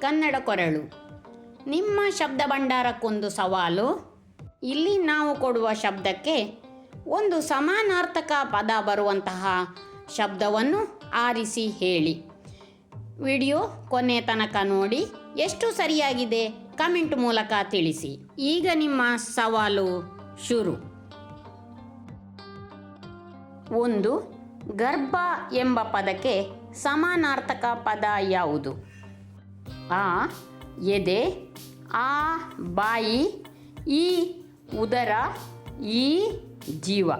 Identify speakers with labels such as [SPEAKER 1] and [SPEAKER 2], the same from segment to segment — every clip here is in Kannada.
[SPEAKER 1] ಕನ್ನಡ ಕೊರಳು. ನಿಮ್ಮ ಶಬ್ದ ಭಂಡಾರಕ್ಕೊಂದು ಸವಾಲು? ಇಲ್ಲಿ ನಾವು ಕೊಡುವ ಶಬ್ದಕ್ಕೆ ಒಂದು ಸಮಾನಾರ್ಥಕ ಪದ ಬರುವಂತಹ ಶಬ್ದವನ್ನು ಆರಿಸಿ ಹೇಳಿ. ವಿಡಿಯೋ ಕೊನೆ ತನಕ ನೋಡಿ, ಎಷ್ಟು ಸರಿಯಾಗಿದೆ ಕಮೆಂಟ್ ಮೂಲಕ ತಿಳಿಸಿ. ಈಗ ನಿಮ್ಮ ಸವಾಲು ಶುರು. ಒಂದು, ಗರ್ಭ ಎಂಬ ಪದಕ್ಕೆ ಸಮಾನಾರ್ಥಕ ಪದ ಯಾವುದು? ಆ, ಎದೆ, ಆ, ಬಾಯಿ, ಈ, ಉದರ, ಈ, ಜೀವ.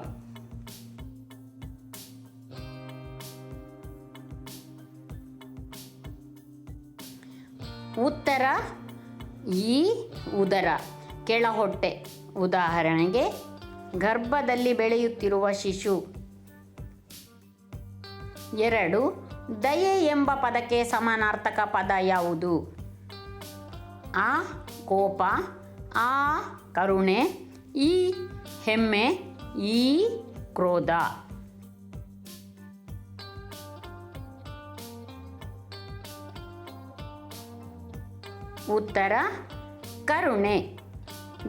[SPEAKER 1] ಉತ್ತರ, ಈ, ಉದರ. ಕೆಳಹೊಟ್ಟೆ. ಉದಾಹರಣೆಗೆ, ಗರ್ಭದಲ್ಲಿ ಬೆಳೆಯುತ್ತಿರುವ ಶಿಶು. ಎರಡು ದಯೆ ಎಂಬ ಪದಕ್ಕೆ ಸಮಾನಾರ್ಥಕ ಪದ ಯಾವುದು? ಆ, ಕೋಪ, ಆ, ಕರುಣೆ, ಈ, ಹೆಮ್ಮೆ, ಈ, ಕ್ರೋಧ. ಉತ್ತರ, ಕರುಣೆ.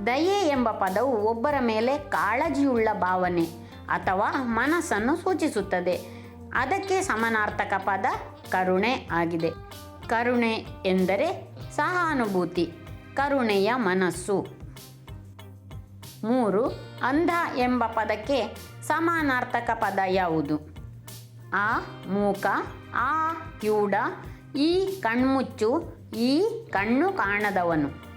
[SPEAKER 1] ದಯೆ ಎಂಬ ಪದವು ಒಬ್ಬರ ಮೇಲೆ ಕಾಳಜಿಯುಳ್ಳ ಭಾವನೆ ಅಥವಾ ಮನಸ್ಸನ್ನು ಸೂಚಿಸುತ್ತದೆ. ಅದಕ್ಕೆ ಸಮಾನಾರ್ಥಕ ಪದ ಕರುಣೆ ಆಗಿದೆ. ಕರುಣೆ ಎಂದರೆ ಸಹಾನುಭೂತಿ, ಕರುಣೆಯ ಮನಸ್ಸು. ಮೂರು, ಅಂಧ ಎಂಬ ಪದಕ್ಕೆ ಸಮಾನಾರ್ಥಕ ಪದ ಯಾವುದು? ಆ, ಮೂಕ, ಆ, ಕ್ಯೂಡ, ಈ ಕಣ್ಮುಚ್ಚು, ಈ ಕಣ್ಣು ಕಾಣದವನು.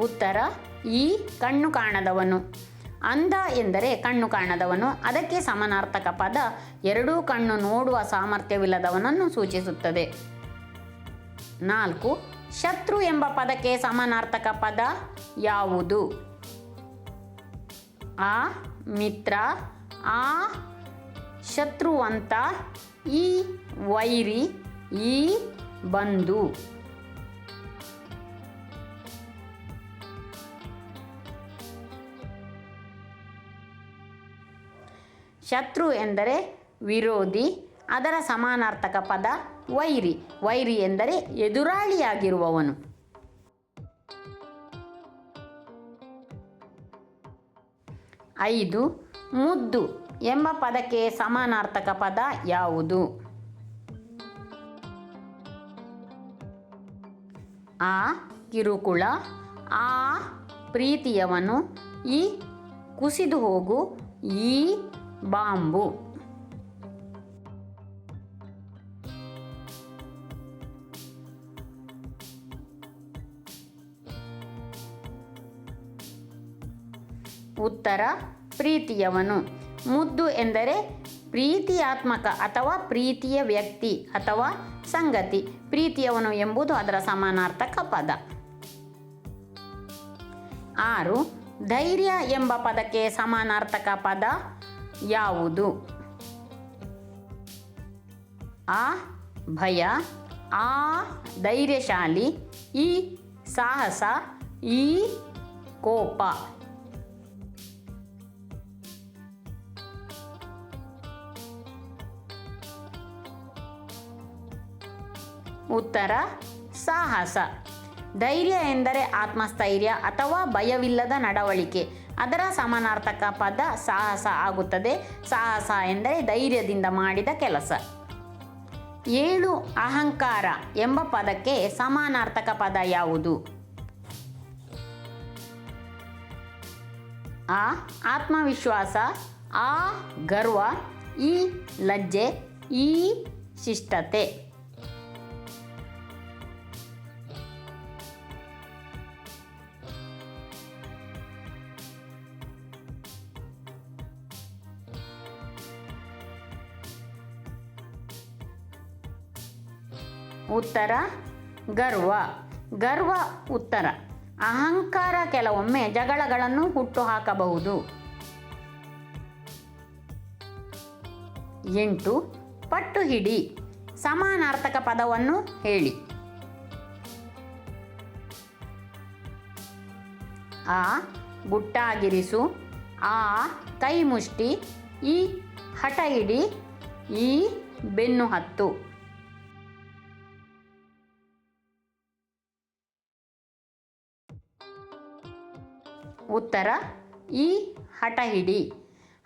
[SPEAKER 1] ಉತ್ತರ, ಈ ಕಣ್ಣು ಕಾಣದವನು. ಅಂಧ ಎಂದರೆ ಕಣ್ಣು ಕಾಣದವನು. ಅದಕ್ಕೆ ಸಮಾನಾರ್ಥಕ ಪದ ಎರಡೂ ಕಣ್ಣು ನೋಡುವ ಸಾಮರ್ಥ್ಯವಿಲ್ಲದವನನ್ನು ಸೂಚಿಸುತ್ತದೆ. ನಾಲ್ಕು, ಶತ್ರು ಎಂಬ ಪದಕ್ಕೆ ಸಮಾನಾರ್ಥಕ ಪದ ಯಾವುದು? ಆ, ಮಿತ್ರ, ಆ, ಶತ್ರುವಂತ, ಈ, ವೈರಿ, ಈ, ಬಂಧು. ಶತ್ರು ಎಂದರೆ ವಿರೋಧಿ, ಅದರ ಸಮಾನಾರ್ಥಕ ಪದ ವೈರಿ. ವೈರಿ ಎಂದರೆ ಎದುರಾಳಿಯಾಗಿರುವವನು. ಐದು, ಮುದ್ದು ಎಂಬ ಪದಕ್ಕೆ ಸಮಾನಾರ್ಥಕ ಪದ ಯಾವುದು? ಆ, ಕಿರುಕುಳ. ಆ, ಪ್ರೀತಿಯವನು. ಈ, ಕುಸಿದು ಹೋಗು. ಈ ಬಾಂಬು. ಉತ್ತರ, ಪ್ರೀತಿಯವನು. ಮುದ್ದು ಎಂದರೆ ಪ್ರೀತಿಯಾತ್ಮಕ ಅಥವಾ ಪ್ರೀತಿಯ ವ್ಯಕ್ತಿ ಅಥವಾ ಸಂಗತಿ. ಪ್ರೀತಿಯವನು ಎಂಬುದು ಅದರ ಸಮಾನಾರ್ಥಕ ಪದ. ಆರು, ಧೈರ್ಯ ಎಂಬ ಪದಕ್ಕೆ ಸಮಾನಾರ್ಥಕ ಪದ. ಯಾವುದು? ಆ ಭಯ ಆ ಧೈರ್ಯಶಾಲಿ ಈ ಸಾಹಸ ಈ ಕೋಪ. ಉತ್ತರ ಸಾಹಸ. ಧೈರ್ಯ ಎಂದರೆ ಆತ್ಮಸ್ಥೈರ್ಯ ಅಥವಾ ಭಯವಿಲ್ಲದ ನಡವಳಿಕೆ. ಅದರ ಸಮಾನಾರ್ಥಕ ಪದ ಸಾಹಸ ಆಗುತ್ತದೆ. ಸಾಹಸ ಎಂದರೆ ಧೈರ್ಯದಿಂದ ಮಾಡಿದ ಕೆಲಸ. ಏಳು ಅಹಂಕಾರ ಎಂಬ ಪದಕ್ಕೆ ಸಮಾನಾರ್ಥಕ ಪದ ಯಾವುದು? ಆ, ಆತ್ಮವಿಶ್ವಾಸ, ಆ, ಗರ್ವ, ಈ, ಲಜ್ಜೆ, ಈ, ಶಿಷ್ಟತೆ. ಉತ್ತರ, ಗರ್ವ. ಗರ್ವ, ಉತ್ತರ. ಅಹಂಕಾರ ಕೆಲವೊಮ್ಮೆ ಜಗಳಗಳನ್ನು ಹುಟ್ಟು ಹಾಕಬಹುದು ಎಂಟು, ಪಟ್ಟು ಹಿಡಿ. ಸಮಾನಾರ್ಥಕ ಪದವನ್ನು ಹೇಳಿ. ಆ, ಗುಟ್ಟಾಗಿರಿಸು. ಆ ಕೈ ಮುಷ್ಟಿ ಈ, ಹಠ ಹಿಡಿ. ಈ, ಬೆನ್ನು ಹತ್ತು. ಉತ್ತರ, ಈ ಹಠ ಹಿಡಿ.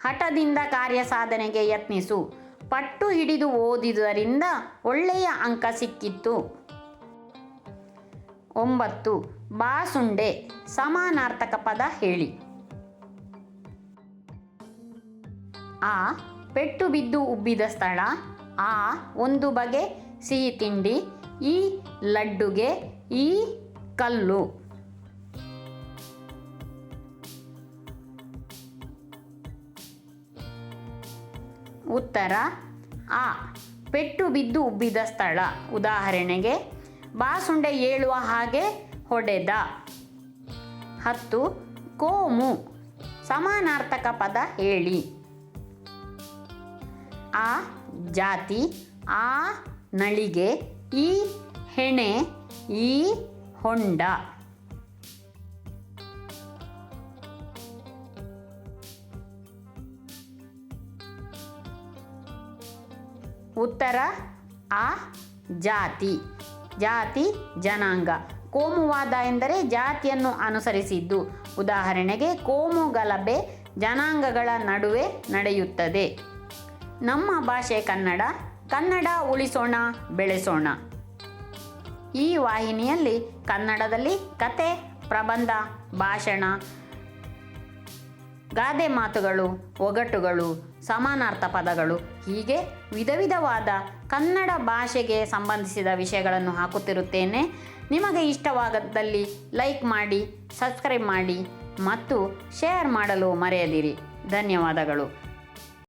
[SPEAKER 1] ಹಠದಿಂದ ಕಾರ್ಯ ಸಾಧನೆಗೆ ಯತ್ನಿಸು. ಪಟ್ಟು ಹಿಡಿದು ಓದಿದರಿಂದ ಒಳ್ಳೆಯ ಅಂಕ ಸಿಕ್ಕಿತ್ತು. ಒಂಬತ್ತು ಬಾಸುಂಡೆ ಸಮಾನಾರ್ಥಕ ಪದ ಹೇಳಿ. ಆ, ಪೆಟ್ಟು ಬಿದ್ದು ಉಬ್ಬಿದ ಸ್ಥಳ. ಆ, ಒಂದು ಬಗೆ ಸಿಹಿ ತಿಂಡಿ. ಈ ಲಡ್ಡುಗೆ ಈ ಕಲ್ಲು. ಉತ್ತರ, ಆ, ಪೆಟ್ಟು ಬಿದ್ದು ಉಬ್ಬಿದ ಸ್ಥಳ. ಉದಾಹರಣೆಗೆ, ಬಾಸುಂಡೆ ಏಳುವ ಹಾಗೆ ಹೊಡೆದ. ಹತ್ತು, ಕೋಮು, ಸಮಾನಾರ್ಥಕ ಪದ ಹೇಳಿ. ಆ, ಜಾತಿ, ಆ, ನಳಿಗೆ, ಈ, ಹೆಣೆ, ಈ, ಹೊಂಡ. ಉತ್ತರ ಆ, ಜಾತಿ. ಜಾತಿ ಜನಾಂಗ. ಕೋಮುವಾದ ಎಂದರೆ ಜಾತಿಯನ್ನು ಅನುಸರಿಸಿದ್ದು. ಉದಾಹರಣೆಗೆ, ಕೋಮು ಗಲಭೆ ಜನಾಂಗಗಳ ನಡುವೆ ನಡೆಯುತ್ತದೆ. ನಮ್ಮ ಭಾಷೆ ಕನ್ನಡ. ಕನ್ನಡ ಉಳಿಸೋಣ, ಬೆಳೆಸೋಣ. ಈ ವಾಹಿನಿಯಲ್ಲಿ ಕನ್ನಡದಲ್ಲಿ ಕತೆ, ಪ್ರಬಂಧ, ಭಾಷಣ ಗಾದೆ ಮಾತುಗಳು, ಒಗಟುಗಳು, ಸಮಾನಾರ್ಥ ಪದಗಳು, ಹೀಗೆ ವಿಧ ವಿಧವಾದ ಕನ್ನಡ ಭಾಷೆಗೆ ಸಂಬಂಧಿಸಿದ ವಿಷಯಗಳನ್ನು ಹಾಕುತ್ತಿರುತ್ತೇನೆ. ನಿಮಗೆ ಇಷ್ಟವಾಗದಲ್ಲಿ ಲೈಕ್ ಮಾಡಿ, ಸಬ್ಸ್ಕ್ರೈಬ್ ಮಾಡಿ ಮತ್ತು ಶೇರ್ ಮಾಡಲು ಮರೆಯದಿರಿ. ಧನ್ಯವಾದಗಳು.